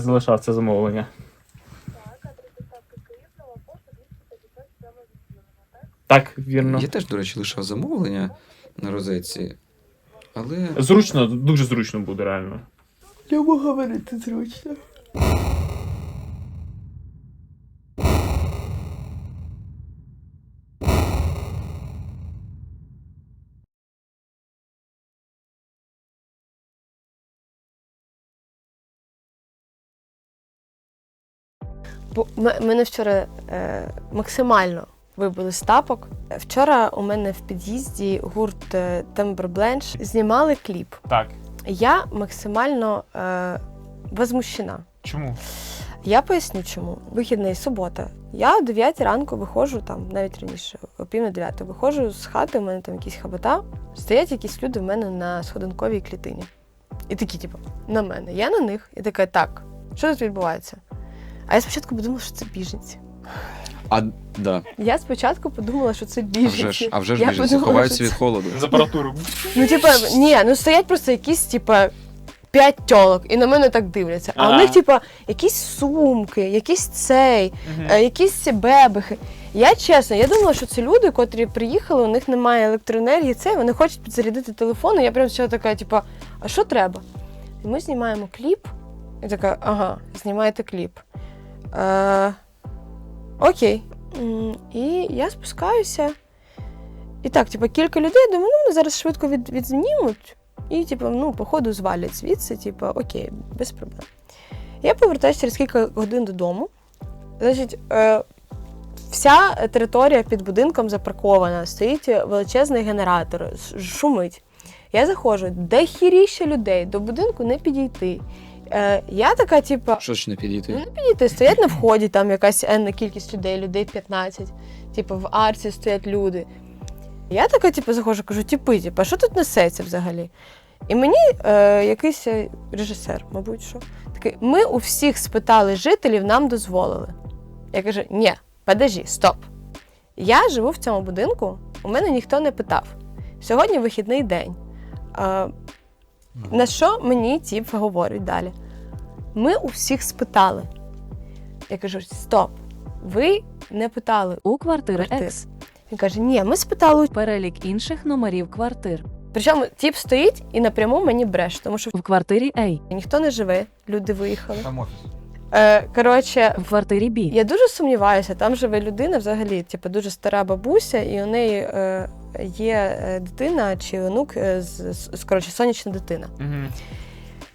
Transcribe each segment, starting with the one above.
залишав це замовлення. Так, вірно. Я теж, до речі, лишав замовлення на розетці, але Зручно, дуже зручно буде реально. Я можу говорити зручно. Мене вчора е, максимально вибили з тапок. Вчора у мене в під'їзді гурт е, Тембербленш знімали кліп. Так. Я максимально е, возмущена. Чому? Я поясню, чому. Вихідний субота. Я о 9 ранку виходжу, там навіть раніше, о пів на 9 виходжу з хати, у мене там якісь хабата. Стоять якісь люди в мене на сходинковій клітині. І такі, типу, на мене. Я на них. І така, так, що тут відбувається? А я спочатку подумала, що це біженці. а, да, Я спочатку подумала, що це а біженці. вже ж, а вже ж Я біженці подумала, ховаються що від це- холоду. З апаратуру. Ну, типа, ні, ну стоять просто якісь, типа, п'ять тьолок, і на мене так дивляться. А у Ага. них, типа, якісь сумки, якісь цей, е, якісь бебехи. Я чесно, я думала, що це люди, котрі приїхали, у них немає електроенергії, це вони хочуть підзарядити телефон. І я прям ще така, типа, а що треба? І ми знімаємо кліп. І така, ага, знімаєте кліп. Е, окей. І я спускаюся. І так, типу, кілька людей, думаю, ну зараз швидко від, відзнімуть. І, типу, ну, походу, звалять звідси, типу, окей, без проблем. Я повертаюся через кілька годин додому. Значить, е, вся територія під будинком запаркована, стоїть величезний генератор, шумить. Я заходжу, де хіріще людей, до будинку не підійти. Е, я така, типу, Що ж не Ну, підійти? не підійти, стоять на вході, там якась енна кількість людей, людей 15. Типу, в арці стоять люди. Я така, типу, заходжу, кажу, типи, типу, а що тут несеться взагалі? І мені е, якийсь е, режисер, мабуть, що, такий, ми у всіх спитали жителів, нам дозволили. Я кажу, ні, подожди, стоп. Я живу в цьому будинку, у мене ніхто не питав. Сьогодні вихідний день. Е, на що мені тіп говорить далі? Ми у всіх спитали. Я кажу: стоп, ви не питали. У квартири Квартир. X. Він каже: Ні, ми спитали. Перелік інших номерів квартир. Причому тіп стоїть і напряму мені бреше, тому що В квартирі A. ніхто не живе, люди виїхали. Там офіс. Е, коротше, В квартирі B. я дуже сумніваюся, там живе людина взагалі, типу, дуже стара бабуся, і у неї е, є е, дитина чи онук, е, з, з- коротше, сонячна дитина. Угу.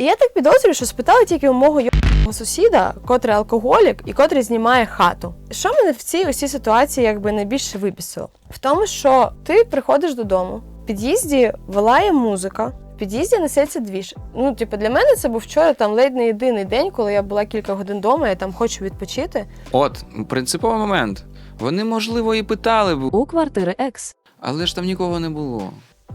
І я так підозрюю, що спитали тільки у мого його сусіда, котрий алкоголік і котрий знімає хату. Що мене в цій усій ситуації якби найбільше вибісило? В тому, що ти приходиш додому, в під'їзді вилає музика, в під'їзді несеться двіж. Ну, типу, для мене це був вчора там ледь не єдиний день, коли я була кілька годин вдома, я там хочу відпочити. От, принциповий момент. Вони, можливо, і питали б, У квартири X. але ж там нікого не було.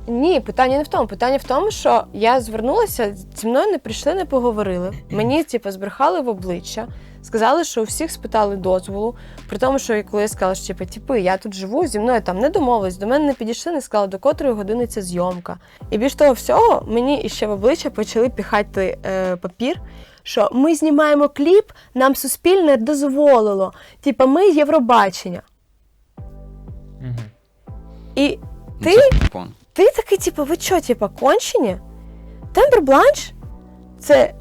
Ні, питання не в тому. Питання в тому, що я звернулася, зі мною не прийшли, не поговорили. Мені типу, збрехали в обличчя, сказали, що у всіх спитали дозволу. При тому, що коли я сказала, що типу, я тут живу, зі мною там не домовились, до мене не підійшли, не сказали, до котрої години ця зйомка. І більш того всього, мені іще в обличчя почали піхати е, папір. Що ми знімаємо кліп, нам суспільне дозволило. Типа, ми Євробачення. Угу. І Ну, Ти? Це. Ти такий, типу, ви що, типу, кончені? Тембр Бланш це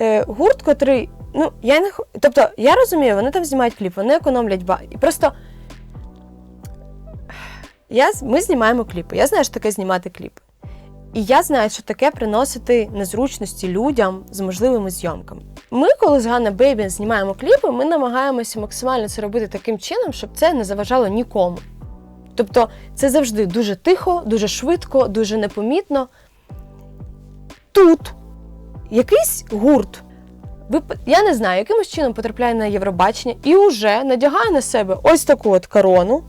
е, гурт, котрий. Ну, я не Тобто, я розумію, вони там знімають кліп, вони економлять ба. І просто. Я, ми знімаємо кліпи. Я знаю, що таке знімати кліпи. І я знаю, що таке приносити незручності людям з можливими зйомками. Ми, коли з Ганна Бейбін знімаємо кліпи, ми намагаємося максимально це робити таким чином, щоб це не заважало нікому. Тобто це завжди дуже тихо, дуже швидко, дуже непомітно. Тут якийсь гурт, я не знаю, якимось чином потрапляє на Євробачення і вже надягає на себе ось таку от корону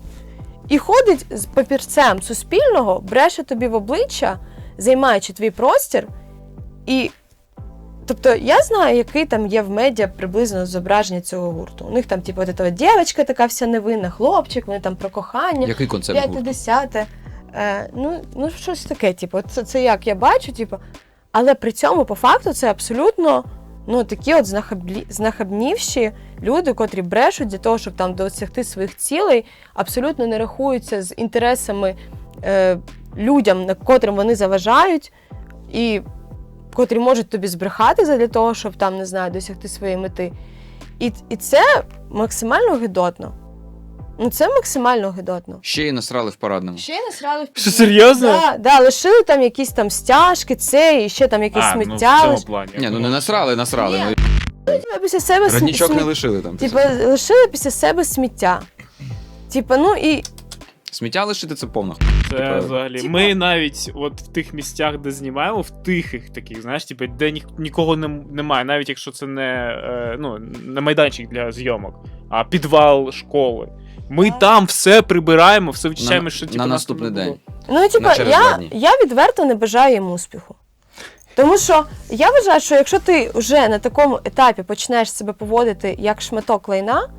і ходить з папірцем суспільного, бреше тобі в обличчя, займаючи твій простір. І Тобто я знаю, який там є в медіа приблизно зображення цього гурту. У них там, типу, от ця дівчинка така вся невинна, хлопчик, вони там про кохання. Який концепт П'яте, десяте. Е, ну, ну, щось таке, типу, це, це як я бачу, типу. Але при цьому, по факту, це абсолютно Ну, такі от знахаблі... знахабнівші люди, котрі брешуть для того, щоб там досягти своїх цілей, абсолютно не рахуються з інтересами е, людям, на котрим вони заважають, і котрі можуть тобі збрехати для того, щоб там, не знаю, досягти своєї мети. І, і це максимально гидотно. Ну, це максимально гидотно. Ще й насрали в парадному. Ще й насрали в Що серйозно? Да, да, лишили там якісь там стяжки, це і ще там якісь А, ну, в сміття. цьому лиш- плані. Ні, ну не насрали, насрали. Ні. Ну, Типа, після себе см- Роднічок не сміття. лишили там. Типа, лишили після себе сміття. Типа, ну і Сміття лишити це повна. Це Типа- взагалі. Типа- Ми навіть от в тих місцях, де знімаємо, в тихих таких, знаєш, типу, де ні, нікого не, немає, навіть якщо це не, е, ну, не майданчик для зйомок, а підвал школи. Ми там все прибираємо, все вичищаємо, На- що на типу, нас наступний було. день. Ну, типа, На я, я відверто не бажаю їм успіху. Тому що я вважаю, що якщо ти вже на такому етапі почнеш себе поводити як шматок лайна,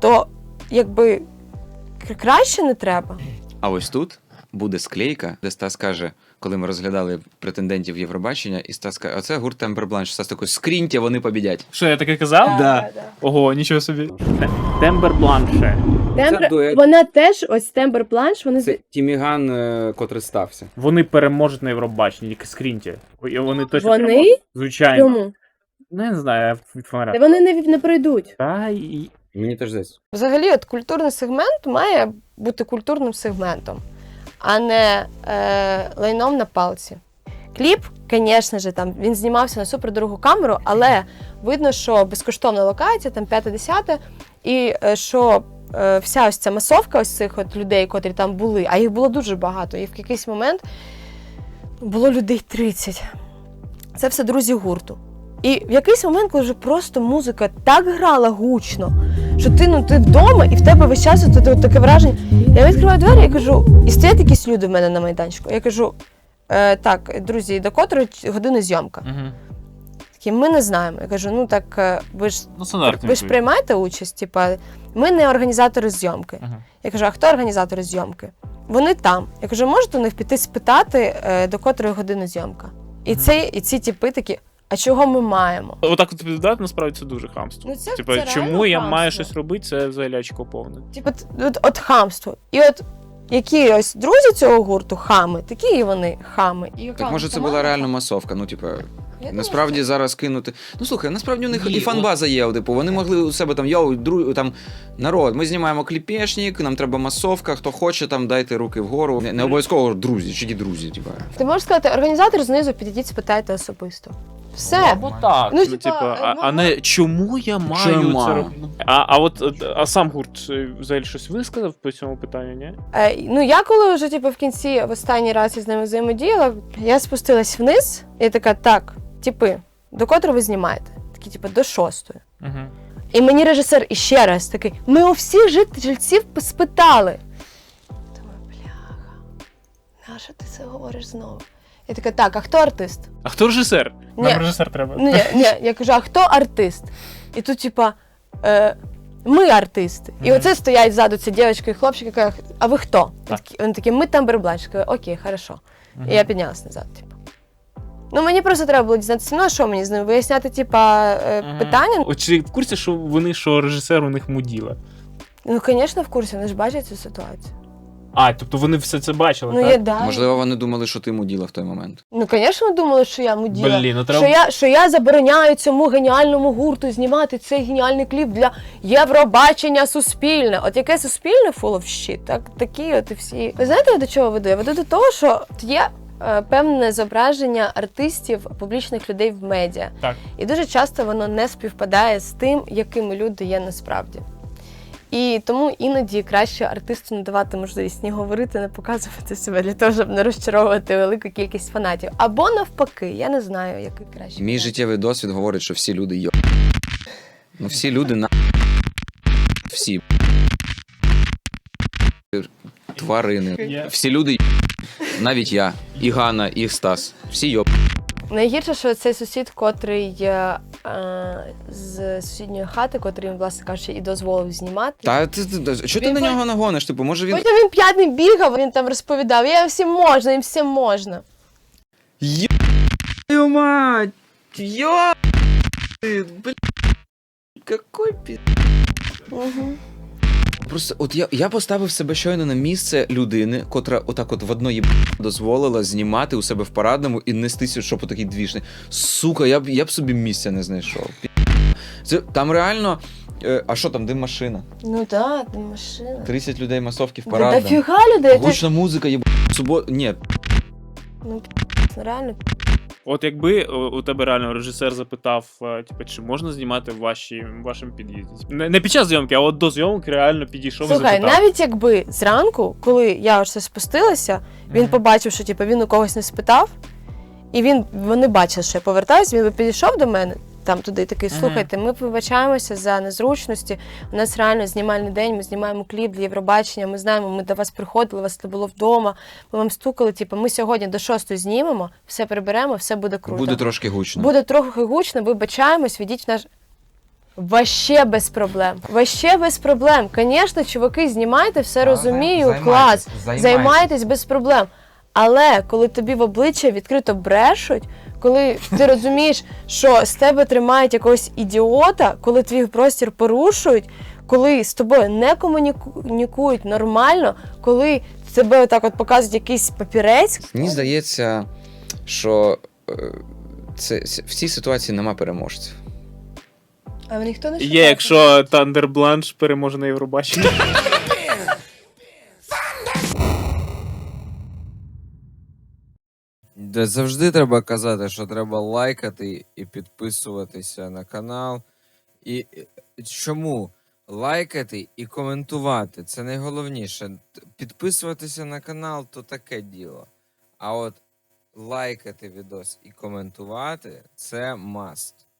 то якби краще не треба. А ось тут буде склейка, де Стас каже, коли ми розглядали претендентів Євробачення, і Стас каже, оце гурт Тембер Бланш. Стас такий, скріньте, вони побідять. Що, я таке казав? Да. Ого, нічого собі. Тембер бланше. Це дует. Вона теж, ось Тембер Бланш, вони Тіміган, котрий стався. Вони переможуть на Євробаченні, тільки скріньте. Вони точно Вони? переможуть. Звичайно. Чому? Ну, я не знаю, я від фонаря. Вони не, не пройдуть. Та і. Мені теж десь. Взагалі, от культурний сегмент має бути культурним сегментом, а не е, лайном на палці. Кліп, звісно ж, там він знімався на супердорогу камеру, але видно, що безкоштовна локація, там 5-10, і е, що е, вся ось ця масовка ось цих от людей, котрі там були, а їх було дуже багато. І в якийсь момент було людей 30. Це все друзі гурту. І в якийсь момент, коли вже просто музика так грала гучно, що ти ну ти вдома і в тебе весь час от, от, таке враження. Я відкриваю двері і кажу, і стоять якісь люди в мене на майданчику. Я кажу: е, так, друзі, до котрої години зйомка? Угу. Такі, ми не знаємо. Я кажу, ну так е, ви ж Ну, стандартний. ви ж приймаєте участь? Типа, ми не організатори зйомки. Я кажу, а хто організатори зйомки? Вони там. Я кажу, можете у них піти спитати, е, до котрої години зйомка? І, це, і ці типи такі, а чого ми маємо? Отак от відповідати, насправді це дуже хамство. Ну, це- Типа, це чому реально я хамство. маю щось робити, це взагалі очко повне. Типу, от, от, от хамство. І от які ось друзі цього гурту хами, такі і вони хами. І Так може це була реально масовка. Ну, типу, насправді зараз кинути. Ну слухай, насправді у них Ні, і фанбаза є. Типу, вони могли у себе там йоу, дру... там народ. Ми знімаємо кліпешник, нам треба масовка. Хто хоче, там дайте руки вгору. Не, не обов'язково друзі, чи ті друзі, типу. Ти можеш сказати, організатор знизу підійдіть, спитайте особисто. Все. Або так. Ну, Ну, типа, типа, а, ну, а не чому я маю це робити? А, а от е, а сам гурт е, взагалі щось висказав по цьому питанню, ні? Е, ну я коли вже типу, в кінці в останній раз із ними взаємодіяла, я спустилась вниз і така, так, типи, до котрої ви знімаєте? Такі, типу, до шостої. Угу. І мені режисер іще раз такий: ми у всіх жит- жильців спитали. Думаю, бляха, нащо ти це говориш знову? Я така, так, а хто артист? А хто режисер? Ні. Нам режисер треба. Ну, ні, ні, я кажу, а хто артист? І тут, типа, е, ми артисти. І Мгм. оце стоять ззаду ця дівчинка і хлопчик, каже, а ви хто? Так. Такі- Вони такі, ми там. Я кажу, окей, хорошо. Мгм. І я піднялась назад, типу. Ну, мені просто треба було дізнатися, ну а що мені з ними виясняти, типа, е, Мгм. питання. От чи в курсі, що вони, що режисер у них муділа? Ну, звісно, в курсі, вони ж бачать цю ситуацію. А, тобто вони все це бачили, Ну, так? я да. Можливо, вони думали, що ти муділа в той момент. Ну, звісно, думали, що я муділа. Блін, ну треба. Що я, що я забороняю цьому геніальному гурту знімати цей геніальний кліп для Євробачення суспільне. От яке суспільне full of shit, так такі от і всі. Ви знаєте, до чого веду? Я веду до того, що є е, певне зображення артистів, публічних людей в медіа. Так. І дуже часто воно не співпадає з тим, якими люди є насправді. І тому іноді краще артисту не давати можливість ні говорити, не показувати себе для того, щоб не розчаровувати велику кількість фанатів. Або навпаки, я не знаю, який краще. Мій життєвий досвід говорить, що всі люди йо. Ну всі люди на. Всі. Тварини. Всі люди й**. навіть я, і Ганна, і Стас. Всі йоп. Найгірше, що цей сусід, котрий е, з сусідньої хати, котрий він, власне кажучи, і дозволив знімати. Та ти, ти, ти- що ти Він на по- нього нагониш? Типу, може він. Потім він п'ятий бігав, він там розповідав, я всім можна, їм всім можна. Йо мать! Йо! Блін, какой пі... Угу. Просто от я, я поставив себе щойно на місце людини, котра отак от в одної дозволила знімати у себе в парадному і нестися, щоб отакий двішний. Сука, я б я б собі місця не знайшов. Це там реально. е, а що там, де машина? Ну так, да, машина. 30 людей масовки в Да парадному. дофіга людей. Ти... Гучна музика, є субот. Ні, Ну, реально. От якби е, у тебе реально режисер запитав, е, типу, чи можна знімати в вашій, вашому під'їзді? Не, не під час зйомки, а от до зйомки реально підійшов і Слухай, запитав. навіть якби зранку, коли я ось це спустилася, він побачив, що типу, він у когось не спитав, і він, вони бачили, що я повертаюся, він би підійшов до мене. Там туди такий, слухайте, ми вибачаємося за незручності. У нас реально знімальний день, ми знімаємо кліп для Євробачення. Ми знаємо, ми до вас приходили, вас не було вдома. Ми вам стукали. Типу, ми сьогодні до шостої знімемо, все приберемо, все буде круто. буде трошки гучно. Буде трохи гучно, вибачаємось, відіть в наш. Ваще без проблем. Ваще без проблем. Звісно, чуваки, знімайте, все розумію, клас. Займайтесь без проблем. Але коли тобі в обличчя відкрито брешуть, коли ти розумієш, що з тебе тримають якогось ідіота, коли твій простір порушують, коли з тобою не комунікують нормально, коли тебе отак от показують якийсь папірець, Мені здається, що е, це, в цій ситуації нема переможців. а ніхто не Є, якщо Тандер Бланш переможе на Євробаченні. Де завжди треба казати, що треба лайкати і підписуватися на канал. І чому? Лайкати і коментувати це найголовніше. Підписуватися на канал то таке діло. А от лайкати відос і коментувати це маст.